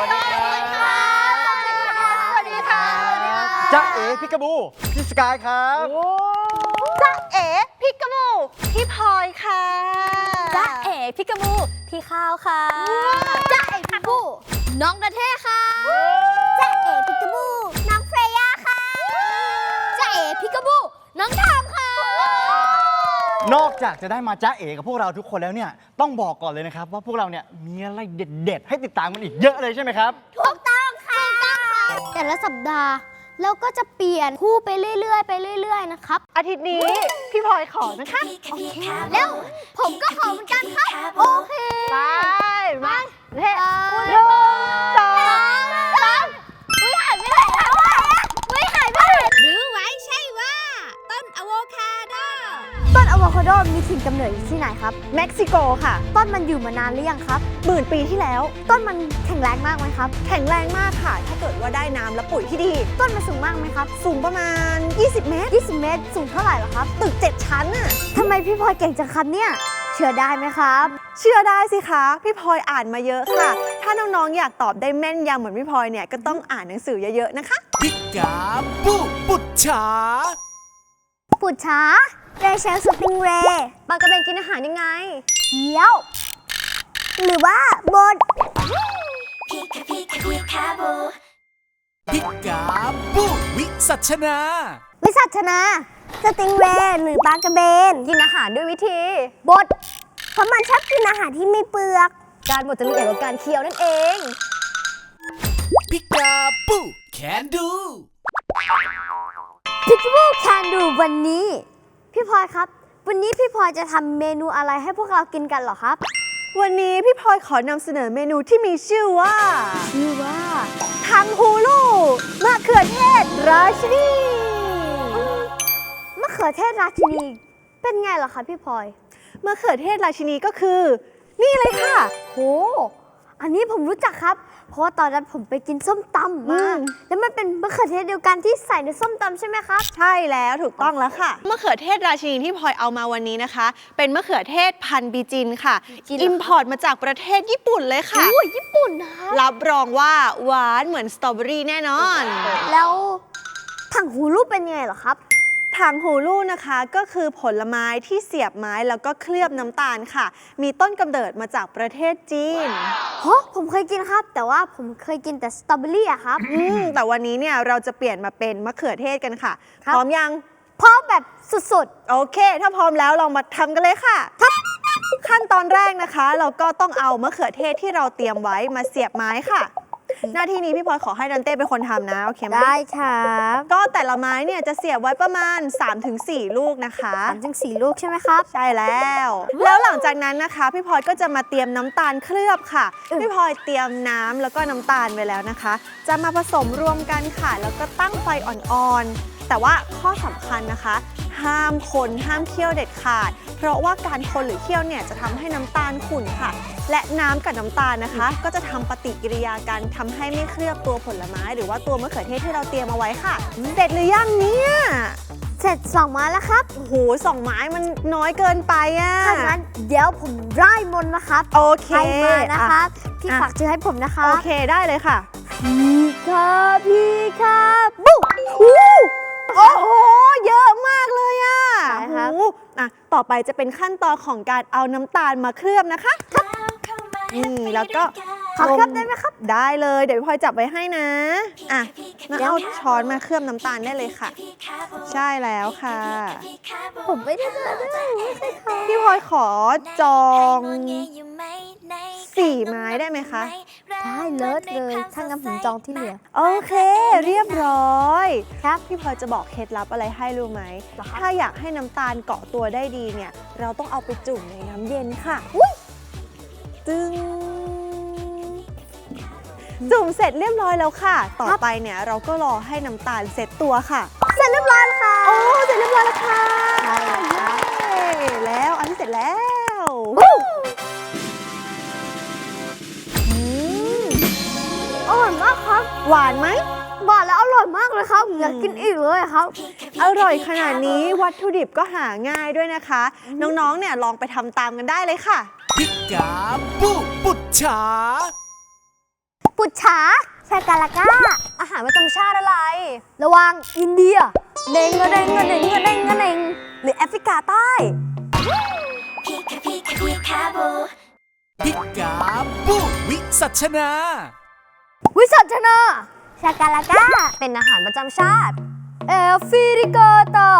วัสดีครับสวัสดีค่ะจ๊ะเอ๋พิกาบูพี่สกายครับจ๊ะเอ๋พิกาบูพี่พลอยค่ะจ้าเอ๋พิกาบูพี่ข้าวค่ะจ้าเอ๋พิกาบูน้องประเทศค่ะ นอกจากจะได้มาจ๊ะเอ๋กับพวกเราทุกคนแล้วเนี่ยต้องบอกก่อนเลยนะครับ ว่าพวกเราเนี่ยมีอะไรเด็ด ๆ ให้ติดตามกันอีกเยอะเลยใช่ไหมครับ ถูกต้องค่ะ แต่ละสัปดาห์เราก็จะเปลี่ยนคู่ไปเรื่อยๆ ไปเรื่อย ๆ นะครับ อาทิตย์นี้พี่พลอยขอนะคะแล้วผมก็ขอเหมือนกันครับ โอเค ไปมาเฮ้หหนึ่งสองสามอุ้ยหายไปไหนแล้วอะอุ้ยหายไปไหนหรือไว้ใช่ว่า ต้นอะโวคาโด ต้นอะโวคาโดมีถิ่นกำเนิดอยู่ที่ไหนครับ เม็กซิโกค่ะ ต้นมันอยู่มานานหรือยังครับ หมื่นปีที่แล้ว ต้นมันแข็งแรงมากไหมครับ แข็งแรงมากค่ะ ถ้าเกิดว่าได้น้ำและปุ๋ยที่ดี ต้นมันสูงมากไหมครับ สูงประมาณ 20 เมตร 20 เมตร สูงเท่าไหร่เหรอครับ ตึก 7 ชั้นน่ะทำไมพี่พลอยเก่งจังครับเนี่ย เชื่อได้ไหมครับ เชื่อได้สิคะ พี่พลอยอ่านมาเยอะค่ะ ถ้าน้องๆอยากตอบได้แม่นยำเหมือนพี่พลอยเนี่ยก็ต้องอ่านหนังสือเยอะๆนะคะ พิกาบูปุจฉา ปุดช้าเรเชลสปริงเรย์ปลากระเบนกินอาหารยังไงเคี้ยว หรือว่าบน Pika Pika Peekaboo พิกาบูวิสัชนา วิสัชนา สติงเรย์หรือปลากระเบน กินอาหารด้วยวิธีบด เพราะมันชอบกินอาหารที่ไม่เปลือก การบดจะมีเกี่ยวกับการเคี้ยวนั่นเอง พิกาบูแคนดู พิกบูแคนดูวันนี้ พี่พลอยครับ วันนี้พี่พลอยจะทำเมนูอะไรให้พวกเรากินกันเหรอครับ วันนี้พี่พลอยขอนำเสนอเมนูที่มีชื่อว่าชื่อว่าทังฮูลูมะเขือเทศราชินีมะเขือเทศราชินี เป็นไงเหรอคะพี่พลอยมะเขือเทศราชินีก็คือ นี่เลยค่ะ โห อันนี้ผมรู้จักครับ เพราะว่าตอนนั้นผมไปกินส้มตำมาอืมแล้วมันเป็นมะเขือเทศเดียวกันที่ใส่ในส้มตำใช่ไหมครับ ใช่แล้วถูกต้องแล้วค่ะมะเขือเทศราชินีที่พลอยเอามาวันนี้นะคะ เป็นมะเขือเทศพันธุ์บีจินค่ะจีนเหรอคะอิมพอร์ตมาจากประเทศญี่ปุ่นเลยค่ะ โอ้ยญี่ปุ่นนะ รับรองว่าหวานเหมือนสตรอเบอรี่แน่นอน แล้วถังหูรูปเป็นยังไงเหรอครับ ถังหูลูนะคะก็คือผลไม้ที่เสียบไม้แล้วก็เคลือบน้ำตาลค่ะ มีต้นกำเนิดมาจากประเทศจีนฮะผมเคยกินครับ แต่ว่าผมเคยกินแต่สตรอเบอรี่อะครับ อืมแต่วันนี้เนี่ยเราจะเปลี่ยนมาเป็นมะเขือเทศกันค่ะ ครับพร้อมยัง เพราะแบบสุดโอเค ถ้าพร้อมแล้วเรามาทำกันเลยค่ะ ขั้นตอนแรกนะคะ เราก็ต้องเอามะเขือเทศที่เราเตรียมไว้มาเสียบไม้ค่ะ หน้าที่นี้พี่พลอยขอให้ดันเต้เป็นคนทำนะโอเคไหมๆได้ครับก็แต่ละไม้เนี่ยจะเสียบไว้ประมาณ 3-4 ลูกนะคะ สามถึงสี่ลูกใช่ไหมครับ ใช่แล้ว แล้วหลังจากนั้นนะคะ พี่พลอยก็จะมาเตรียมน้ำตาลเคลือบค่ะ อืม พี่พลอยเตรียมน้ำแล้วก็น้ำตาลไว้แล้วนะคะ จะมาผสมรวมกันค่ะ แล้วก็ตั้งไฟอ่อนๆ แต่ว่าข้อสำคัญนะคะ ห้ามคนห้ามเคี่ยวเด็ดขาด เพราะว่าการคนหรือเคี่ยวเนี่ยจะทำให้น้ำตาลขุ่นค่ะ และน้ำกับน้ำตาลนะคะ ก็จะทำปฏิกิริยากันทำให้ไม่เคลือบตัวผลไม้ หรือว่าตัวมะเขือเทศที่เราเตรียมเอาไว้ค่ะ เสร็จหรือยังเนี่ยเสร็จสองไม้แล้วครับ โอ้โหสองไม้มันน้อยเกินไปอะถ้างั้นเดี๋ยวผมร่ายมนต์นะครับ โอเคใครมานะครับ พี่อะฝากชื่อให้ผมนะครัโอบเคได้เลยค่ะ พี่ครับพี่ครับบุ๊กโอ้โห เยอะมากเลยอะใช่ครับโอ้โหอะ ต่อไปจะเป็นขั้นตอนของการเอาน้ำตาลมาเคลือบนะคะ นี่แล้วก็ขอครับได้ไหมครับ ได้เลย เดี๋ยวพี่พลอยจับไว้ให้นะ อะมาเอาช้อนมาเคลือบน้ำตาลได้เลยค่ะ ใช่แล้วค่ะ ผมไม่ได้เลยไม่เคยทพี่พลอยขอจองสี่ไม้ได้ไหมคะำได้เลิศเลยถ้างั้นผมจองที่เหลือ โอเค เรียบร้อย ครับ พี่พลอยจะบอกเคล็ดลับอะไรให้รู้ไหมเหรอคะถ้าอยากให้น้ำตาลเกาะตัวได้ดีเนี่ย เราต้องเอาไปจุ่มในน้ำเย็นค่ะ ตึงจุ่มเสร็จเรียบร้อยแล้วค่ะ ต่อไปเนี่ยเราก็รอให้น้ำตาลเสร็จตัวค่ะ เสร็จเรียบร้อยแล้วค่ะ โอ้ เสร็จเรียบร้อยแล้วค่ะใช่ครับเย้แล้วอันนี้เสร็จแล้วอืมหวานไหมบอกแล้วอร่อยมากเลยครับอยากกินอีกเลยครับ อร่อยขนาดนี้วัตถุดิบก็หาง่ายด้วยนะคะ น้องๆเนี่ยลองไปทำตามกันได้เลยค่ะ พิกาบูปุจฉาปุจฉาชากาลาก้า อาหารประจำชาติอะไร ระหวังอินเดียเด้งกระเด้งกระเด้งกระเด้งกระเด้งหรือแอฟริกาใต้พิกาพิกาพิกาบูพิกาบูวิสัชนา วิสัชนาชากาลาก้า เป็นอาหารประจำชาติแอฟริกาใต้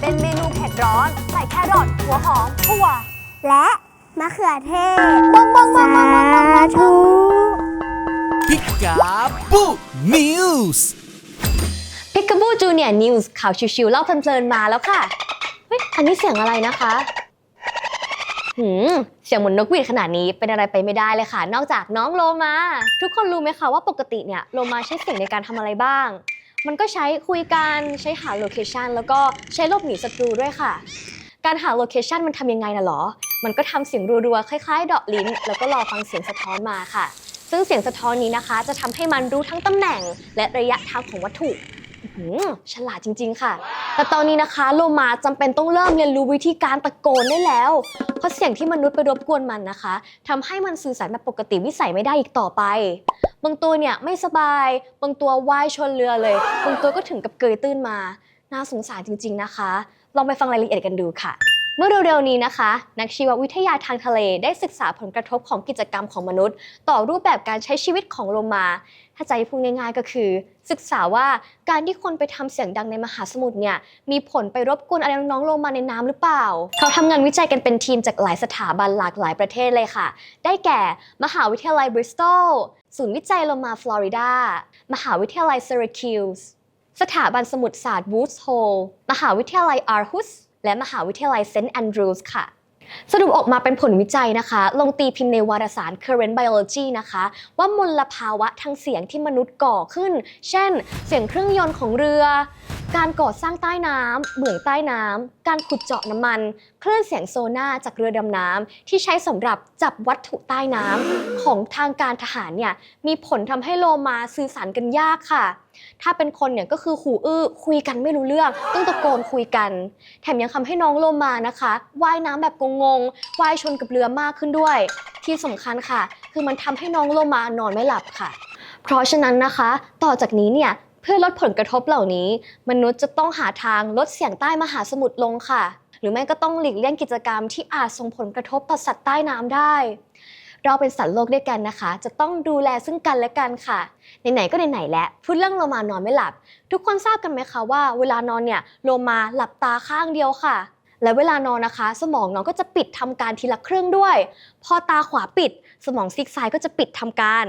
เป็นเมนูเผ็ดร้อน ใส่แครอทหัวหอมถั่วและ มะเขือเทศบังบังบังบังบังบังบังธุพิกาบูนิวส์พิกาบูจูเนียร์นิวส์ข่าวชิวๆเล่าเพลินๆมาแล้วค่ะ เฮ้ย อันนี้เสียงอะไรนะคะ หืม เสียงเหมือนนกหวีดขนาดนี้เป็นอะไรไปไม่ได้เลยค่ะ นอกจากน้องโลมา ทุกคนรู้ไหมคะว่าปกติเนี่ยโลมาใช้เสียงในการทำอะไรบ้าง มันก็ใช้คุยกันใช้หาโลเคชันแล้วก็ใช้หลบหนีศัตรูด้วยค่ะการหาโลเคชันมันทำยังไงน่ะหรอ มันก็ทำเสียงรัวๆ คล้ายๆเดาะลิ้น แล้วก็รอฟังเสียงสะท้อนมาค่ะ ซึ่งเสียงสะท้อนนี้นะคะ จะทำให้มันรู้ทั้งตำแหน่ง และระยะทางของวัตถุฉลาดจริง ๆ ค่ะ แต่ตอนนี้นะคะโลมาจำเป็นต้องเริ่มเรียนรู้วิธีการตะโกนได้แล้ว เพราะเสียงที่มนุษย์ไปรบกวนมันนะคะทำให้มันสื่อสารแบบปกติวิสัยไม่ได้อีกต่อไป บางตัวเนี่ยไม่สบาย บางตัวว่ายชนเรือเลย บางตัวก็ถึงกับเกยตื้นมา น่าสงสารจริง ๆ นะคะ ลองไปฟังรายละเอียดกันดูค่ะ เมื่อเร็วๆนี้นะคะ นักชีววิทยาทางทะเลได้ศึกษาผลกระทบของกิจกรรมของมนุษย์ ต่อรูปแบบการใช้ชีวิตของโลมา ถ้าใจพูดง่ายๆก็คือ ศึกษาว่าการที่คนไปทำเสียงดังในมหาสมุทรเนี่ยมีผลไปรบกวนอะไรน้องๆโลมาในน้ำหรือเปล่า เขาทำงานวิจัยกันเป็นทีมจากหลายสถาบันหลากหลายประเทศเลยค่ะ ได้แก่ มหาวิทยาลัยบริสตอลศูนย์วิจัยโลมาฟลอริดามหาวิทยาลัยเซอร์คิวส์สถาบันสมุทรศาสตร์วูดส์โฮลมหาวิทยาลัยอาร์ฮุส และมหาวิทยาลัยเซนต์แอนดรูส์ค่ะสรุปออกมาเป็นผลวิจัยนะคะ ลงตีพิมพ์ในวารสาร Current Biology นะคะ ว่ามลภาวะทางเสียงที่มนุษย์ก่อขึ้น เช่น เสียงเครื่องยนต์ของเรือ การก่อสร้างใต้น้ำเหมืองใต้น้ำ การขุดเจาะน้ำมัน คลื่นเสียงโซน่าจากเรือดำน้ำที่ใช้สำหรับจับวัตถุใต้น้ำของทางการทหารเนี่ยมีผลทำให้โลมาสื่อสารกันยากค่ะ ถ้าเป็นคนเนี่ยก็คือหูอื้อคุยกันไม่รู้เรื่อง ต้องตะโกนคุยกัน แถมยังทำให้น้องโลมานะคะว่ายน้ำแบบงงๆว่ายชนกับเรือมากขึ้นด้วย ที่สำคัญค่ะ คือมันทำให้น้องโลมานอนไม่หลับค่ะ เพราะฉะนั้นนะคะ ต่อจากนี้เนี่ย พื่อลดผลกระทบเหล่านี้ มนุษย์จะต้องหาทางลดเสียงใต้มหาสมุทรลงค่ะ หรือไม่ก็ต้องหลีกเลี่ยงกิจกรรมที่อาจส่งผลกระทบต่อสัตว์ใต้น้ำได้ เราเป็นสัตว์โลกด้วยกันนะคะ จะต้องดูแลซึ่งกันและกันค่ะไหนๆก็ไหนๆแล้วพูดเรื่องโลมานอนไม่หลับ ทุกคนทราบกันไหมคะว่า เวลานอนเนี่ยโลมาหลับตาข้างเดียวค่ะและเวลานอนนะคะ สมองน้องก็จะปิดทำการทีละครึ่งด้วย พอตาขวาปิด สมองซีกซ้ายก็จะปิดทำการ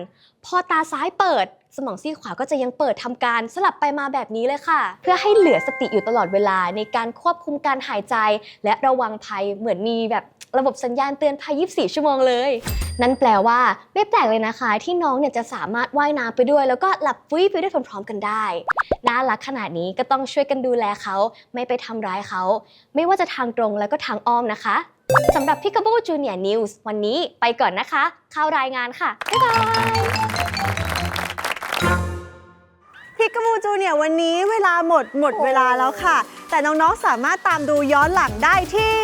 พอตาซ้ายเปิด สมองซีกขวาก็จะยังเปิดทำการสลับไปมาแบบนี้เลยค่ะ เพื่อให้เหลือสติอยู่ตลอดเวลาในการควบคุมการหายใจ และระวังภัยเหมือนมีแบบระบบสัญญาณเตือนภัย 24 ชั่วโมงเลย นั่นแปลว่าไม่แปลกเลยนะคะ ที่น้องเนี่ยจะสามารถว่ายน้ำไปด้วย แล้วก็หลับฟุ้ยไปด้วยพร้อมๆกันได้ น่ารักขนาดนี้ก็ต้องช่วยกันดูแลเขา ไม่ไปทำร้ายเขา ไม่ว่าจะทางตรงแล้วก็ทางอ้อมนะคะสำหรับพิกาบูจูเนียร์นิวส์วันนี้ไปก่อนนะคะ เข้ารายงานค่ะ บ๊ายบาย พิกาบูจูเนี่ยวันนี้เวลาหมดหมดเวลาแล้วค่ะ แต่น้องๆสามารถตามดูย้อนหลังได้ที่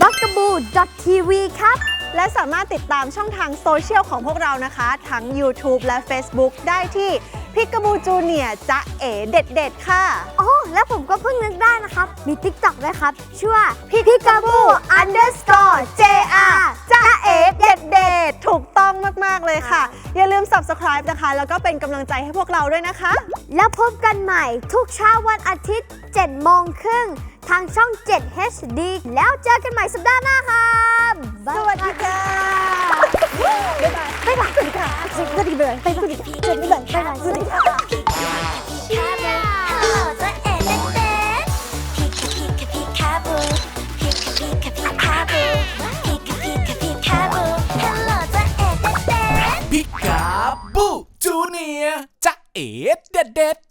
b u g a b o o TV ครับ และสามารถติดตามช่องทางโซเชียลของพวกเรานะคะ ทั้ง YouTube และ Facebook ได้ที่พิกาบูจูเนียจะเอ๋เด็ดๆ ค่ะ อ๋อ แล้วผมก็เพิ่งนึกได้นะครับ มี TikTok ด้วยครับ ชื่อว่าพิกาบู นะคะ แล้วก็เป็นกำลังใจให้พวกเราด้วยนะคะ แล้วพบกันใหม่ทุกเช้าวันอาทิตย์7โมงครึ่งทางช่อง 7 HD แล้วเจอกันใหม่สัปดาห์หน้าครับบ๊ายสบายวัสดีค่ะบ๊ายบายบ๊ายบายสวัสดีค่ะสวัสดีเลยบ๊ายบายสวัสดีเลยบ๊ายบายสวัสดีค่ะ